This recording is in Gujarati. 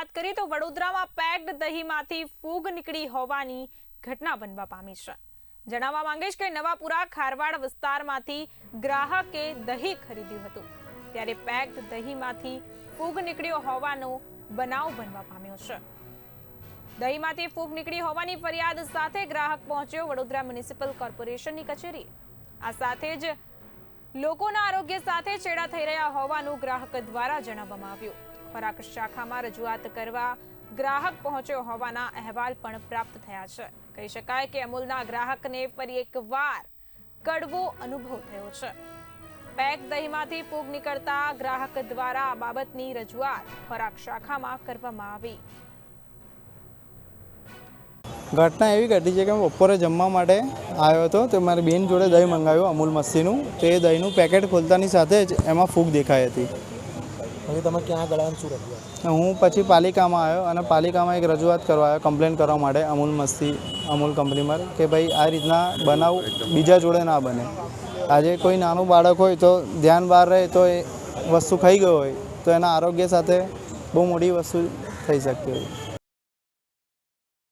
વાત કરીએ તો વડોદરામાં પેક્ડ દહીંમાંથી ફૂગ નીકળી હોવાની ઘટના બનવા પામી છે. જણાવવા માંગીશ કે નવાપુરા ખારવાડ વિસ્તારમાંથી ગ્રાહકે દહીં ખરીદ્યું હતું. ત્યારે પેક્ડ દહીંમાંથી ફૂગ નીકળ્યો હોવાનો બનાવ બનવા પામ્યો છે. દહીંમાંથી ફૂગ નીકળી હોવાની ફરિયાદ સાથે ગ્રાહક પહોંચ્યો વડોદરા મ્યુનિસિપલ કોર્પોરેશનની કચેરી આ સાથે જ લોકોના આરોગ્ય સાથે ચેડા થઈ રહ્યા હોવાનું ગ્રાહક દ્વારા જણાવવામાં આવ્યું. ખોરાક શાખામાં રજૂઆત કરવા ગ્રાહક પહોંચ્યો હોવાના અહેવાલ પણ પ્રાપ્ત થયા છે. કહી શકાય કે અમૂલના ગ્રાહકને ફરી એકવાર કડવો અનુભવ થયો છે. પેક દહીંમાંથી ફૂગ નીકળતા ગ્રાહક દ્વારા આ બાબતની રજૂઆત ખોરાક શાખામાં કરવામાં આવી. ઘટના એવી ઘટી છે કે હું બપોરે જમવા માટે આવ્યો હતો તો મારી બેન જોડે દહીં મંગાવ્યું અમૂલ મસ્તીનું. તો દહીંનું પેકેટ ખોલતાની સાથે જ એમાં ફૂગ દેખાઈ હતી. હવે તમે ક્યાં અને શું રજૂઆત? હું પછી પાલિકામાં આવ્યો અને પાલિકામાં એક રજૂઆત કરવા આવ્યો કમ્પ્લેન કરવા માટે અમૂલ મસ્તી, અમૂલ કંપનીમાં કે ભાઈ આ રીતના બનાવ બીજા જોડે ના બને. આજે કોઈ નાનું બાળક હોય તો ધ્યાન બહાર રહે તો એ વસ્તુ ખાઈ ગયો હોય તો એના આરોગ્ય સાથે બહુ મોટી વસ્તુ થઈ શકતી હોય.